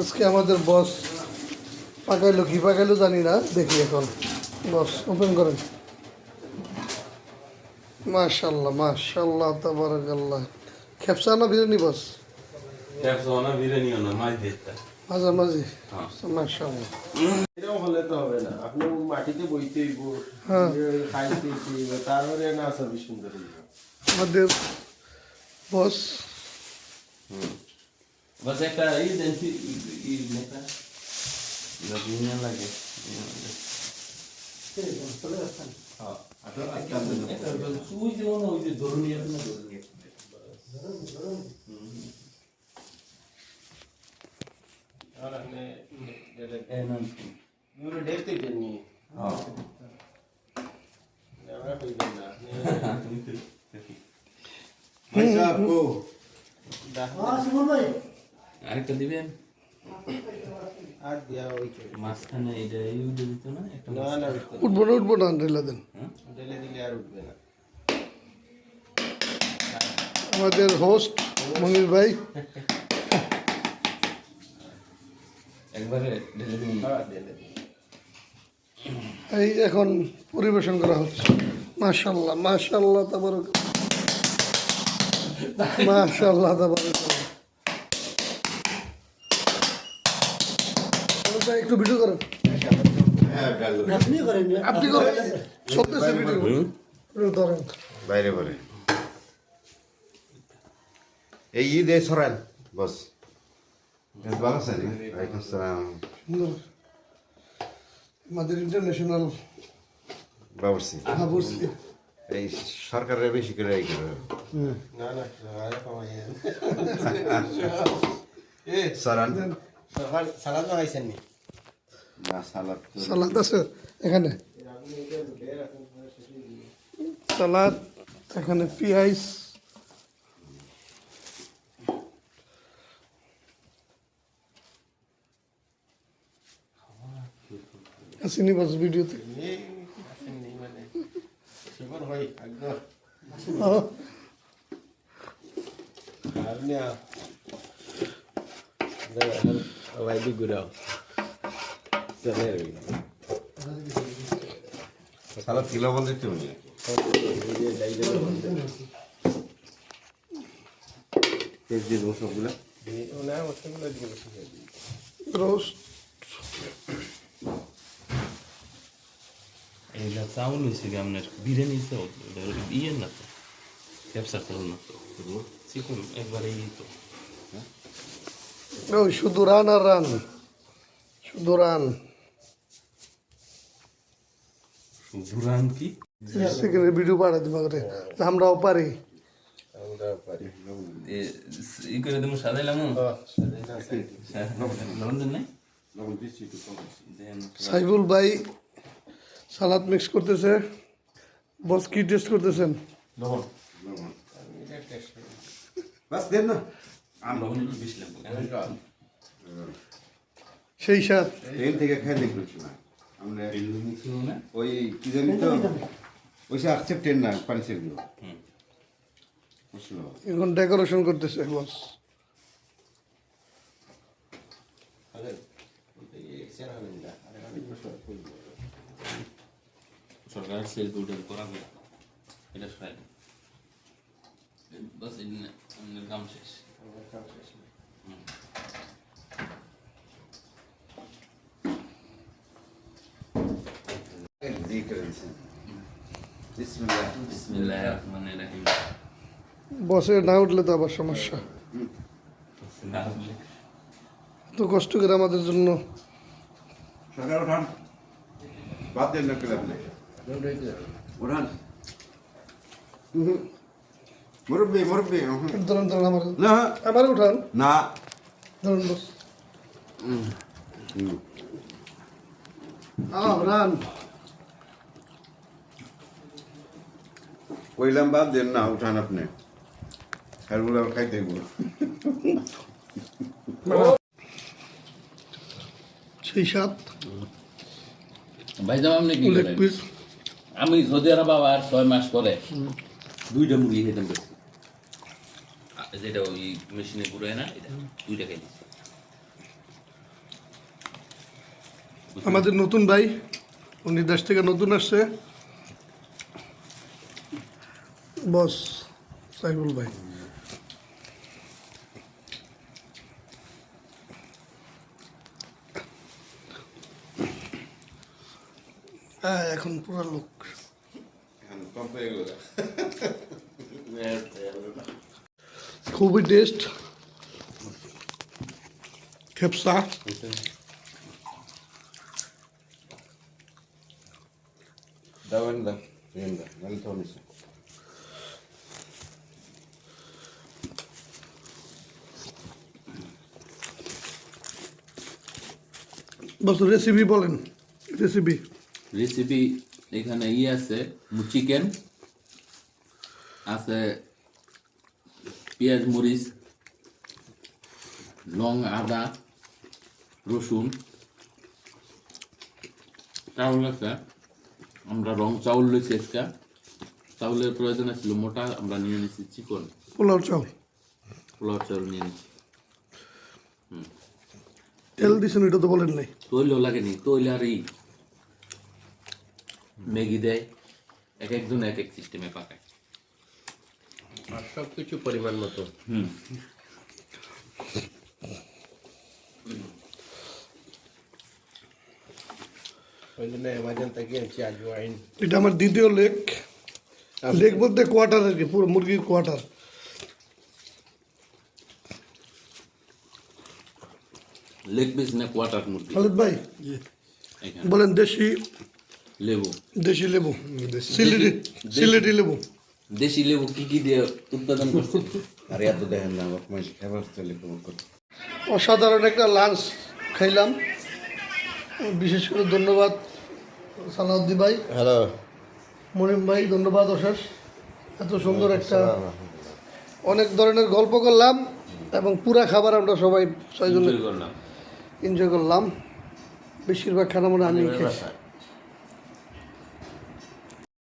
আজকে আমাদের বস পাকাইলো কি পাকাইলো জানি না দেখি এখন। বস ওপেন করেন। মাশাল্লাহ মাশাল্লাহ তাবারাকাল্লাহ। খেপসা না বিরিয়ানি বস মাঝামাঝি? হ্যাঁ। মাশাল্লাহ। এরকম হলে তো হবে না। আপনি মাটিতে বইতে হইব হ্যাঁ। খাইতে তারপরে না ছবি সুন্দর। আমাদের বস বাস Você tá aí dentro e meta. Na minha lage. ಇವರು ಹೇಳ್ತಿದ್ದೀನಿ भाई साहब को আরেকটা দিবেন? আর দিয়া ওই মাঝখানে এটা ইউডে দিত না? একটা না না উঠবো না উঠবো না ঢেলে দেন। ডেলে দিলে আর উঠবে না। আমাদের হোস্ট মনির ভাই। একবারে ঢেলে দিন। হ্যাঁ এই এখন পরিবেশন করা হচ্ছে। মাশাল্লাহ মাশাল্লাহ তারপর মাশাল্লাহ তারপর একটু ভিডিও করেন। আপনি করেন চলতেছে ভিডিও ধরেন। বাইরে বাইরে এই ঈদ এই সরান বস। ভালো আছেন? ওয়ালাইকুম আসসালাম। সুন্দর। আমাদের ইন্টারন্যাশনাল বাবরসি হাবুরসি এই সরকারের বেশি করে এই করে। না না সরান সকাল সালাদ নি না? সালাদ তো সালাদ আছে এখানে সালাদ এখানে পেঁয়াজ আসেনি বাস ভিডিওতে এই আসেন নি সুগর আগ্রহ আহ, আর না ভাই দি গুড়াও চলে রে সালাদ কিলো বল দিতে হবে পেঁয়াজ দিয়ে দেবো সবগুলো। রোস্ট এইটা চাউল হয়েছে কি আপনার? বিরিয়ানি চাউল ইয়ে না তো? ব্যবসার চাউল না। তো চিকন একবারে ই তো। শুধু রান আর রান। শুধু রান। দুরান কি? সেখানে ভিডিও পাঠা দিবা করে। আমরাও পারি। ই করে দেবো সাজাইলাম। দেন সাইবুল ভাই সালাদ মিক্স করতেছে বস কি টেস্ট করতেছেন? লবণ বাস দেন না। লবণ একটু বেশি লাগবে সেই সাথ ট্রেন থেকে খাই দেখবেন আমরা ওই কি জানি তো ওই সে আসছে না পানি ছেড়ে দিল হুম। বুঝলো এখন ডেকোরেশন করতেছে বস। সরকারের সেল দুটো করা হবে। এটা সরাই বাস এই দিন আমাদের কাম শেষ জি করে বিসমিল্লাহ বিসমিল্লাহ রহমানির রহিম বসে না উঠলে তো আবার সমস্যা। তো কষ্ট করে আমাদের জন্য। সরকার উঠান। বাদ দেন না মুরব্বী মুরব্বী। ধরুন ধরুন আমার না। আমার উঠান। না। ধরুন বস। হুম। আহ রান কইলাম বাদ দেন না উঠান আপনি। খেলগুলো আবার খাইতে সেই সাত। ভাই আপনি কি করেন? আমি সৌদি আরব আবার ছয় মাস পরে দুইটা মুরগি খেতাম যেটা ওই মেশিনে ঘুরে না এটা দুইটা খাই আমাদের নতুন ভাই উনি দেশ থেকে নতুন আসছে। বস, সাইফুল ভাই। হ্যাঁ এখন পুরো লোক। খুবই টেস্ট খেপসা। দাও এনে দাও এনে দাও, নাহলে তো বস রেসিপি বলেন রেসিপি রেসিপি এখানে ই আছে চিকেন আছে পেঁয়াজ মরিচ লং আদা রসুন। চাউল আছে আমরা রং চাউল লইছি আজকে। চাউলের প্রয়োজন ছিল মোটা আমরা নিয়ে নিচ্ছি চিকন। পোলাও চাউল। পোলাও চাউল নিয়ে নিচ্ছি তেল দিছেন এটা তো বলেন নাই তৈলও লাগেনি তৈল আর ই ম্যাগি দেয় এক একজন এক এক সিস্টেমে পাকায় আর সব কিছু পরিমাণ মতো হুম ওই জন্য অ্যামাজন থেকে আনছি আজওয়াইন এটা আমার দ্বিতীয় লেগ লেগ বলতে কোয়ার্টার আর কি পুরো মুরগির কোয়ার্টার লেগ পিস না কোয়ার্টার মুরগি? খালিদ ভাই বলেন দেশি লেবু। দেশি লেবু সিলেটি সিলেটি লেবু। দেশি লেবু কি কি দিয়ে উৎপাদন করছে আর এত দেখেন না আমার মানুষ খাবার চলে কেমন করতে অসাধারণ একটা লাঞ্চ খাইলাম। বিশেষ করে ধন্যবাদ সালাউদ্দি ভাই। হ্যালো। মনিম ভাই ধন্যবাদ অশেষ। এত সুন্দর একটা অনেক ধরনের গল্প করলাম এবং পুরা খাবার আমরা সবাই ছয়জনে করলাম। এনজয় করলাম। বেশিরভাগ খানা মনে আমি খেয়েছি